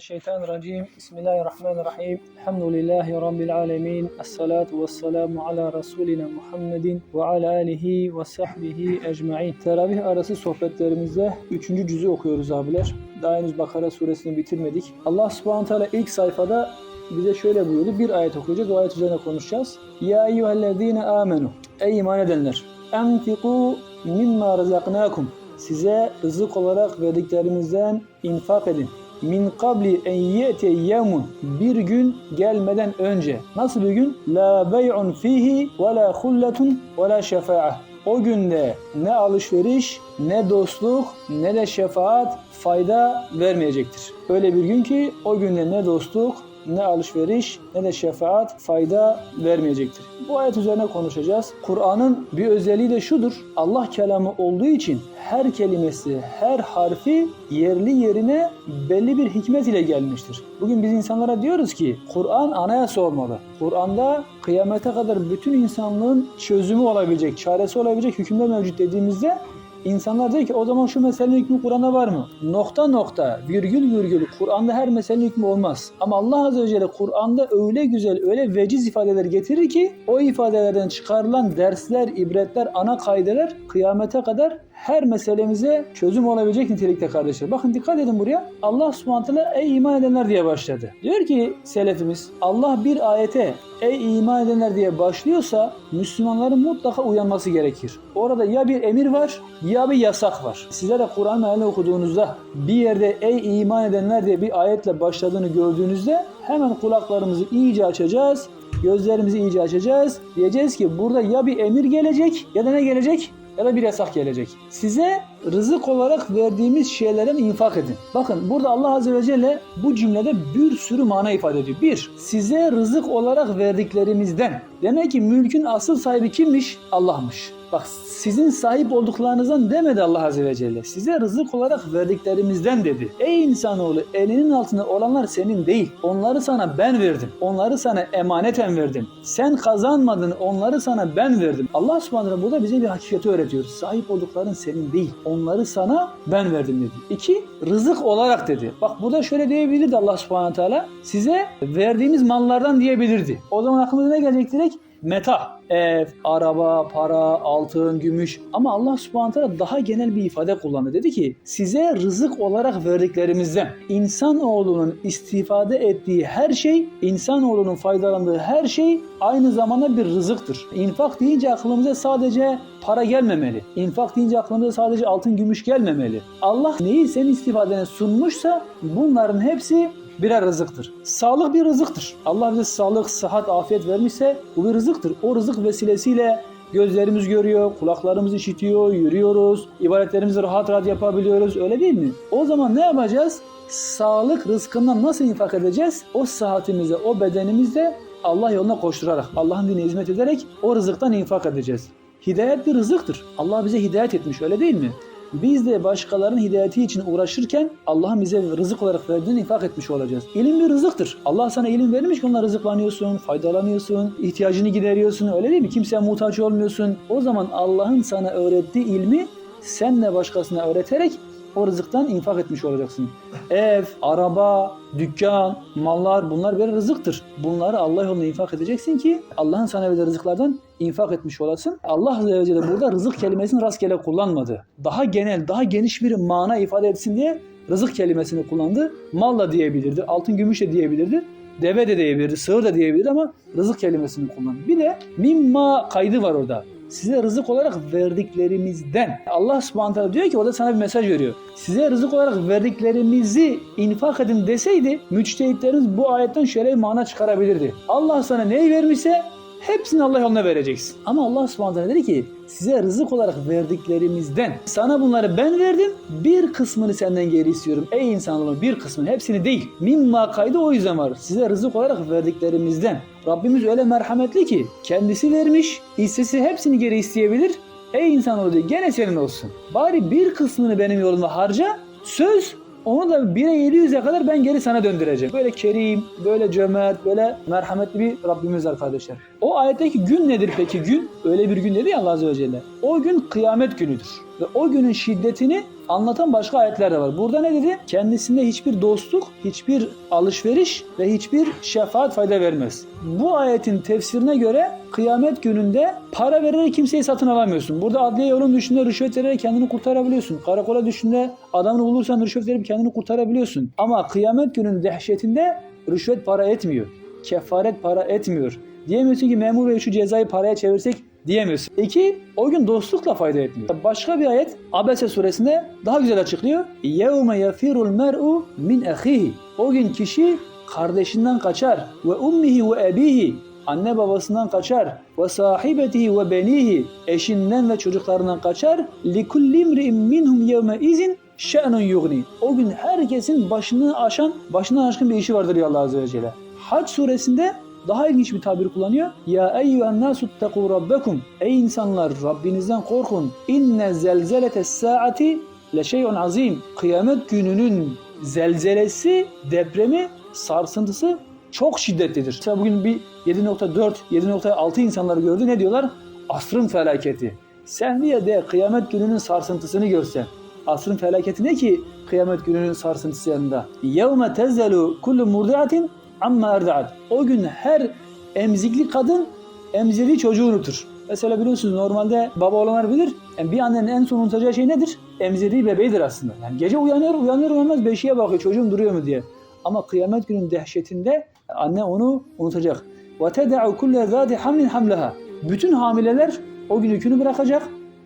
Mineşşeytanirracim. Bismillahirrahmanirrahim. Elhamdülillahi Rabbil alemin. Esselatu vesselamu ala Resulina Muhammedin ve ala alihi ve sahbihi ecmain. Teravih arası sohbetlerimizde 3. cüzü okuyoruz abiler. Daha henüz Bakara suresini bitirmedik. Allah subhanahu teala ilk sayfada bize şöyle buyurdu. Bir ayet okuyacağız. O ayet üzerine konuşacağız. Ya eyyühellezine amenu. Ey iman edenler. Enfiku mimma razaknakum. Size rızık olarak verdiklerimizden infak edin. Min kabli en ye'te yemun. Bir gün gelmeden önce. Nasıl bir gün? La bey'un fihi ve la hulletun ve la şefa'a. O günde ne alışveriş, ne dostluk, ne de şefaat fayda vermeyecektir. Öyle bir gün ki o günde ne dostluk, ne alışveriş ne de şefaat fayda vermeyecektir. Bu ayet üzerine konuşacağız. Kur'an'ın bir özelliği de şudur. Allah kelamı olduğu için her kelimesi, her harfi yerli yerine belli bir hikmet ile gelmiştir. Bugün biz insanlara diyoruz ki Kur'an anayasa olmalı. Kur'an'da kıyamete kadar bütün insanlığın çözümü olabilecek, çaresi olabilecek hükümler mevcut dediğimizde İnsanlar diyor ki o zaman şu meselenin hükmü Kur'an'da var mı? Nokta nokta, virgül virgül Kur'an'da her meselenin hükmü olmaz. Ama Allah Azze ve Celle Kur'an'da öyle güzel, öyle veciz ifadeler getirir ki o ifadelerden çıkarılan dersler, ibretler, ana kaideler kıyamete kadar her meselemize çözüm olabilecek nitelikte kardeşler. Bakın dikkat edin buraya. Allah subhanahu ey iman edenler diye başladı. Diyor ki selefimiz Allah bir ayete ey iman edenler diye başlıyorsa Müslümanların mutlaka uyanması gerekir. Orada ya bir emir var ya bir yasak var. Size de Kur'an mealini okuduğunuzda bir yerde ey iman edenler diye bir ayetle başladığını gördüğünüzde hemen kulaklarımızı iyice açacağız. Gözlerimizi iyice açacağız. Diyeceğiz ki burada ya bir emir gelecek ya da ne gelecek? Ya da bir yasak gelecek. Size rızık olarak verdiğimiz şeylerden infak edin. Bakın burada Allah Azze ve Celle bu cümlede bir sürü mana ifade ediyor. Bir, size rızık olarak verdiklerimizden. Demek ki mülkün asıl sahibi kimmiş? Allah'mış. Bak sizin sahip olduklarınızdan demedi Allah Azze ve Celle. Size rızık olarak verdiklerimizden dedi. Ey insanoğlu elinin altında olanlar senin değil. Onları sana ben verdim. Onları sana emaneten verdim. Sen kazanmadın onları sana ben verdim. Allah subhanahu burada bize bir hakikati öğretiyor. Sahip oldukların senin değil. Onları sana ben verdim dedi. İki, rızık olarak dedi. Bak burada şöyle diyebilirdi Allah subhanahu teala. Size verdiğimiz mallardan diyebilirdi. O zaman aklımıza ne gelecek direkt? Meta, ev, araba, para, altın, gümüş ama Allah subhanahu daha genel bir ifade kullandı. Dedi ki size rızık olarak verdiklerimizden insanoğlunun istifade ettiği her şey, insanoğlunun faydalandığı her şey aynı zamanda bir rızıktır. İnfak deyince aklımıza sadece para gelmemeli. İnfak deyince aklımıza sadece altın, gümüş gelmemeli. Allah neyi senin istifadene sunmuşsa bunların hepsi birer rızıktır. Sağlık bir rızıktır. Allah bize sağlık, sıhhat, afiyet vermişse bu bir rızıktır. O rızık vesilesiyle gözlerimiz görüyor, kulaklarımız işitiyor, yürüyoruz, ibadetlerimizi rahat rahat yapabiliyoruz. Öyle değil mi? O zaman ne yapacağız? Sağlık rızkından nasıl infak edeceğiz? O sıhhatimize, o bedenimizde Allah yoluna koşturarak, Allah'ın dinine hizmet ederek o rızıktan infak edeceğiz. Hidayet bir rızıktır. Allah bize hidayet etmiş öyle değil mi? Biz de başkalarının hidayeti için uğraşırken Allah'ın bize rızık olarak verdiğini infak etmiş olacağız. İlim bir rızıktır. Allah sana ilim vermiş ki onunla rızıklanıyorsun, faydalanıyorsun, ihtiyacını gideriyorsun öyle değil mi? Kimseye muhtaç olmuyorsun. O zaman Allah'ın sana öğrettiği ilmi sen de başkasına öğreterek o rızıktan infak etmiş olacaksın. Ev, araba, dükkan, mallar bunlar bir rızıktır. Bunları Allah yolunda infak edeceksin ki Allah'ın sana verdiği rızıklardan infak etmiş olasın. Allah Azze Celle burada rızık kelimesini rastgele kullanmadı. Daha genel, daha geniş bir mana ifade etsin diye rızık kelimesini kullandı. Mal da diyebilirdi, altın gümüş de diyebilirdi. Deve de diyebilirdi, sığır da diyebilirdi ama rızık kelimesini kullandı. Bir de mimma kaydı var orada size rızık olarak verdiklerimizden. Allah subhanahu teala diyor ki orada sana bir mesaj veriyor. Size rızık olarak verdiklerimizi infak edin deseydi müçtehitleriniz bu ayetten şöyle bir mana çıkarabilirdi. Allah sana neyi vermişse hepsini Allah yoluna vereceksin. Ama Allah subhanahu teala dedi ki size rızık olarak verdiklerimizden sana bunları ben verdim bir kısmını senden geri istiyorum. Ey insanoğlu bir kısmını hepsini değil. Mimma kaydı o yüzden var. Size rızık olarak verdiklerimizden. Rabbimiz öyle merhametli ki kendisi vermiş hissesi hepsini geri isteyebilir. Ey insanoğlu diyor gene senin olsun. Bari bir kısmını benim yoluma harca. Söz onu da 1'e 700'e kadar ben geri sana döndüreceğim. Böyle kerim, böyle cömert, böyle merhametli bir Rabbimiz var kardeşler. O ayetteki gün nedir peki gün? Öyle bir gün dedi ya Allah Azze ve Celle. O gün kıyamet günüdür. Ve o günün şiddetini anlatan başka ayetler de var. Burada ne dedi? Kendisinde hiçbir dostluk, hiçbir alışveriş ve hiçbir şefaat fayda vermez. Bu ayetin tefsirine göre kıyamet gününde para vererek kimseyi satın alamıyorsun. Burada adliye yolun dışında rüşvet vererek kendini kurtarabiliyorsun. Karakola düşünde adamını bulursan rüşvet verip kendini kurtarabiliyorsun. Ama kıyamet günün dehşetinde rüşvet para etmiyor. Kefaret para etmiyor. Diyemiyorsun ki memur bey şu cezayı paraya çevirsek diyemiyorsun. İki, o gün dostlukla fayda etmiyor. Başka bir ayet Abese suresinde daha güzel açıklıyor. يَوْمَ يَفِرُ الْمَرْءُ min اَخِيهِ O gün kişi kardeşinden kaçar. Ve ummihi ve ebihi Anne babasından kaçar. Ve sahibetihi ve benihi Eşinden ve çocuklarından kaçar. لِكُلِّ اِمْرِئٍ مِّنْهُمْ يَوْمَ اِذٍ şe'nun yugni. O gün herkesin başını aşan, başından aşkın bir işi vardır ya Allah Azze ve Celle. Hac suresinde daha ilginç bir tabir kullanıyor. Ya eyyühen nasu ttekû rabbekum. Ey insanlar Rabbinizden korkun. İnne zelzelete saati le şeyun azim. Kıyamet gününün zelzelesi, depremi, sarsıntısı çok şiddetlidir. Mesela bugün bir 7.4, 7.6 insanları gördü. Ne diyorlar? Asrın felaketi. Sen bir de kıyamet gününün sarsıntısını görsen. Asrın felaketi ne ki kıyamet gününün sarsıntısı yanında? يَوْمَ تَزَّلُ كُلُّ مُرْدِعَةٍ amma erdaat. O gün her emzikli kadın emzirdiği çocuğu unutur. Mesela biliyorsunuz normalde baba olanlar bilir. Yani bir annenin en son unutacağı şey nedir? Emzirdiği bebeğidir aslında. Yani gece uyanıyor, uyanıyor uyanmaz beşiğe bakıyor çocuğum duruyor mu diye. Ama kıyamet günün dehşetinde anne onu unutacak. وَتَدَعُ كُلَّ ذَاتِ حَمْلٍ حَمْلَهَا Bütün hamileler o gün yükünü bırakacak.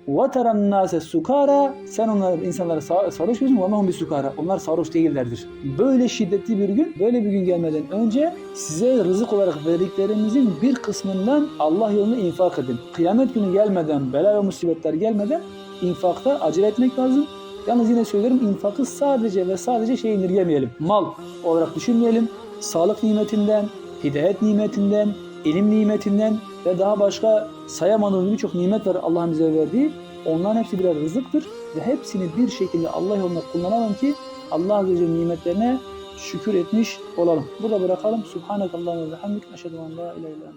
وَتَرَ النَّاسَ sukara Sen onlar insanlara sa- sarhoş gözün وَمَهُمْ sukara Onlar sarhoş değillerdir. Böyle şiddetli bir gün, böyle bir gün gelmeden önce size rızık olarak verdiklerimizin bir kısmından Allah yoluna infak edin. Kıyamet günü gelmeden, bela ve musibetler gelmeden infakta acele etmek lazım. Yalnız yine söylerim infakı sadece ve sadece şey indirgemeyelim. Mal olarak düşünmeyelim. Sağlık nimetinden, hidayet nimetinden, ilim nimetinden ve daha başka sayamadığımız birçok nimet var Allah'ın bize verdiği. Onların hepsi birer rızıktır ve hepsini bir şekilde Allah yolunda kullanalım ki Allah Azze ve Celle nimetlerine şükür etmiş olalım. Burada bırakalım. Subhanakallahumma ve bihamdik. Eşhedü en la ilahe illa.